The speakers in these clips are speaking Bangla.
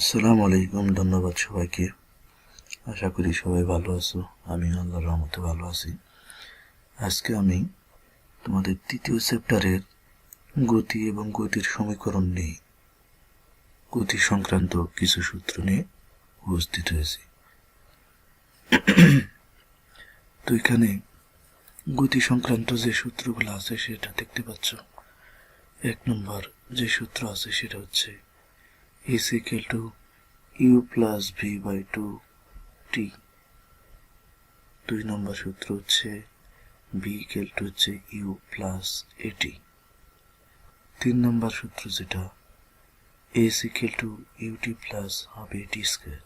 আসসালামু আলাইকুম, ধন্যবাদ সবাইকে। আশা করি সবাই ভালো আছো। আমি আল্লাহর রহমতে ভালো আছি। আজকে আমি তোমাদের তৃতীয় চ্যাপ্টারের গতি এবং গতির সমীকরণ নিয়ে, গতি সংক্রান্ত কিছু সূত্র নিয়ে উপস্থিত হয়েছি। তো এখানে গতি সংক্রান্ত যে সূত্রগুলো আছে সেটা দেখতে পাচ্ছ। এক নম্বর যে সূত্র আছে সেটা হচ্ছে is equal to u plus v by 2 t. দুই নম্বর সূত্র হচ্ছে b equal to হচ্ছে u plus at তিন নম্বর সূত্র যেটা is equal to ut plus half at square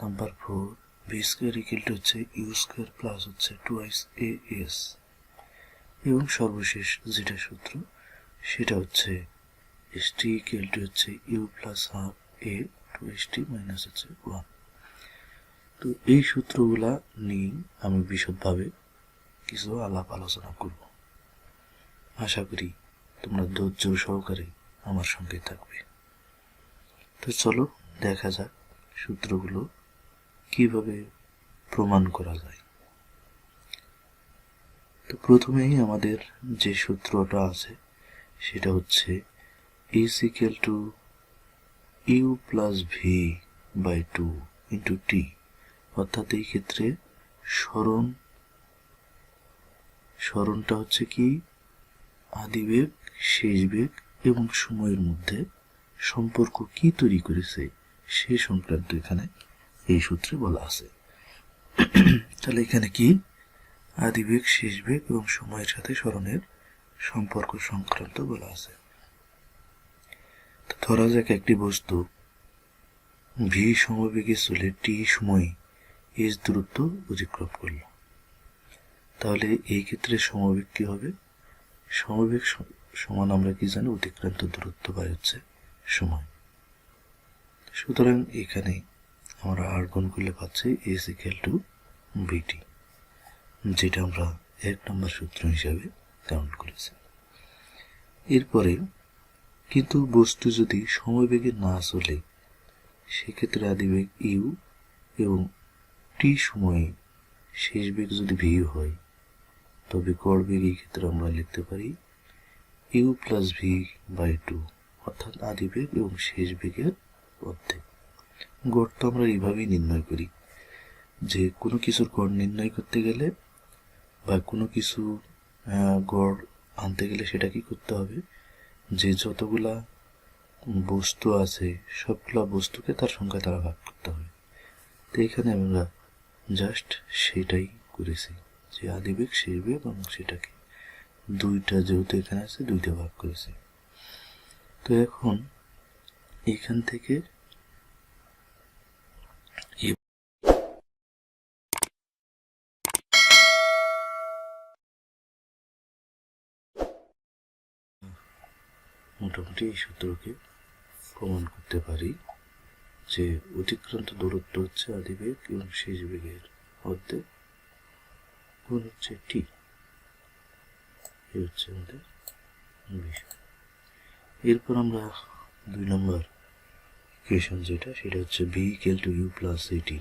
number four b square equal to হচ্ছে u স্কোয়ার প্লাস হচ্ছে টুয়াইস এ এস এবং সর্বশেষ যেটা সূত্র, সেটা হচ্ছে এস টি ইকুয়াল টু হচ্ছে U plus half A two S T minus হচ্ছে ওয়ান তো এই সূত্রগুলা নিয়ে আমি বিশদভাবে কিছু আলাপ আলোচনা করব। আশা করি তোমরা ধৈর্য সহকারে আমার সঙ্গে থাকবে। তো চলো দেখা যাক সূত্রগুলো কীভাবে প্রমাণ করা যায়। তো প্রথমেই আমাদের যে সূত্রটা আছে সেটা হচ্ছে is equal to u plus v by 2 into t. অর্থাৎ এই ক্ষেত্রে স্মরণ, স্মরণটা হচ্ছে কি? আদিবেগ শেষ বেগ এবং সময়ের মধ্যে সম্পর্ক কি তৈরি করেছে? সে সংক্রান্ত এখানে এই সূত্রে বলা আছে। তাহলে এখানে কি? আদিবেগ শেষ বেগ এবং সময়ের সাথে স্মরণের সম্পর্ক সংক্রান্ত বলা আছে। ধরা যাক একটি বস্তু। ভি সমবেগে চলে টি সময় এস দূরত্ব অতিক্রম করল। তাহলে এই ক্ষেত্রে সমবেগ কি হবে? সমবেগ সমান আমরা কি জানি? অতিক্রান্ত দূরত্ব বা হচ্ছে সময়। সুতরাং এখানে আমরা আর গুণ করলে পাচ্ছি এস ইকুয়াল টু বিটি যেটা আমরা এক নম্বর সূত্র হিসাবে কাউন্ট করেছি। এরপরে কিন্তু বস্তু যদি সময়বেগে না চলে, সেক্ষেত্রে আদিবেগ ইউ এবং টি সময়ে শেষ বেগ যদি ভি হয়, তবে গড় বেগ এই ক্ষেত্রে আমরা লিখতে পারি U plus V by two, অর্থাৎ আদিবেগ এবং শেষ বেগের অর্ধেক। গড় তো আমরা এইভাবেই নির্ণয় করি, যে কোনো কিছুর গড় নির্ণয় করতে গেলে বা কোনো কিছু গড় আনতে গেলে সেটা কি করতে হবে? যে যতগুলা বস্তু আছে, সবগুলা বস্তুকে তার সংখ্যা তারা ভাগ করতে হবে তো এখানে আমরা জাস্ট সেটাই করেছি, যে আদিবেগ শেষবেগ এবং সেটাকে দুইটা যেহেতু এখানে আছে, দুইটা ভাগ করেছি। তো এখন এখান থেকে এ- মোটামুটি এই সূত্রকে প্রমাণ করতে পারি যে অতিক্রান্ত দূরত্ব হচ্ছে আদিবেগ এবং শেষ বেগের মধ্যে। গুণ হচ্ছে টি হচ্ছে আমাদের বিষয়। এরপর আমরা দুই নম্বর ইকুয়েশন যেটা, সেটা হচ্ছে V equal to U plus A T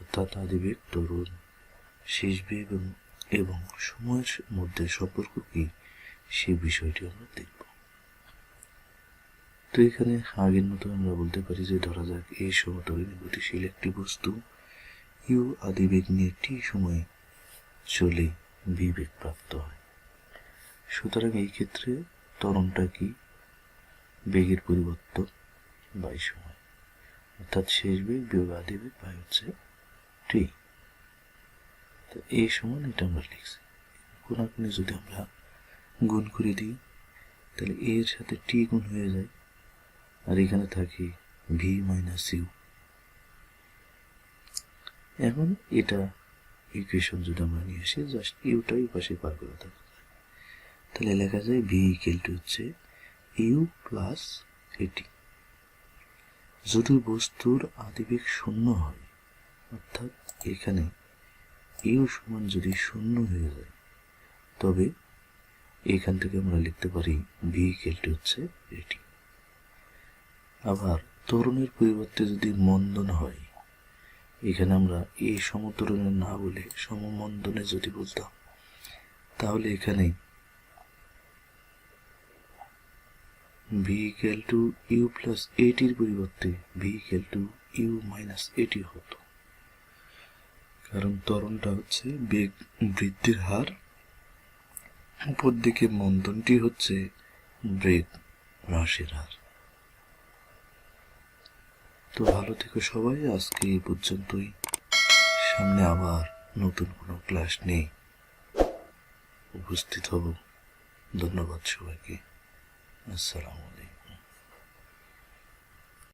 অর্থাৎ আদিবেগ, তরুণ, শেষ বেগ এবং- সময়ের মধ্যে সম্পর্ক কি সেই বিষয়টি আমরা দেখব। তো এখানে আগের মতো আমরা বলতে পারি যে ধরা যাক এই সমতলে গতিশীল একটি বস্তু। ইউ আদিবেগ নিয়ে টি সময়ে চলে বিবেগ প্রাপ্ত হয়। সুতরাং এই ক্ষেত্রে ত্বরণটা কি? বেগের পরিবর্তন বাই সময়। অর্থাৎ শেষ বেগ বিয়োগ আদিবেগ বাই হচ্ছে টি। তো এই সমান এটা আমরা লিখছি। কোনাকুনি যদি আমরা গুণ করে দিই, তাহলে এর সাথে টি গুণ হয়ে যায়। আর এখানে থাকে ভি মাইনাস ইউ এখন এটা ইকুয়েশন যদি আমরা নিয়ে আসি জাস্ট ইউটাই পাশে পার করে থাকা তাহলে লেখা যায় ভি ইকুয়াল টু হচ্ছে ইউ প্লাস এটি যদি বস্তুর আদিবেগ শূন্য হয়, অর্থাৎ এখানে ইউ সমান যদি শূন্য হয়ে যায়, তবে এখান থেকে আমরা লিখতে পারি ভি ইকুয়াল টু হচ্ছে এটি আবার তরুণের পরিবর্তে যদি মন্দন হয়, এখানে আমরা এই সমতরণে না বলে সমমন্দনে যদি বলতাম, তাহলে এখানে V equal to U plus এটির পরিবর্তে V equal to U minus A T হতো। কারণ ত্বরণটা হচ্ছে বেগ বৃদ্ধির হার, উপর দিকে মন্দনটি হচ্ছে বেগ হ্রাসের হার। তো ভালো থেকো সবাই, আজকে এই পর্যন্তই। সামনে আবার নতুন কোনো ক্লাস নেই উপস্থিত হব। ধন্যবাদ সবাইকে। আসসালামু আলাইকুম।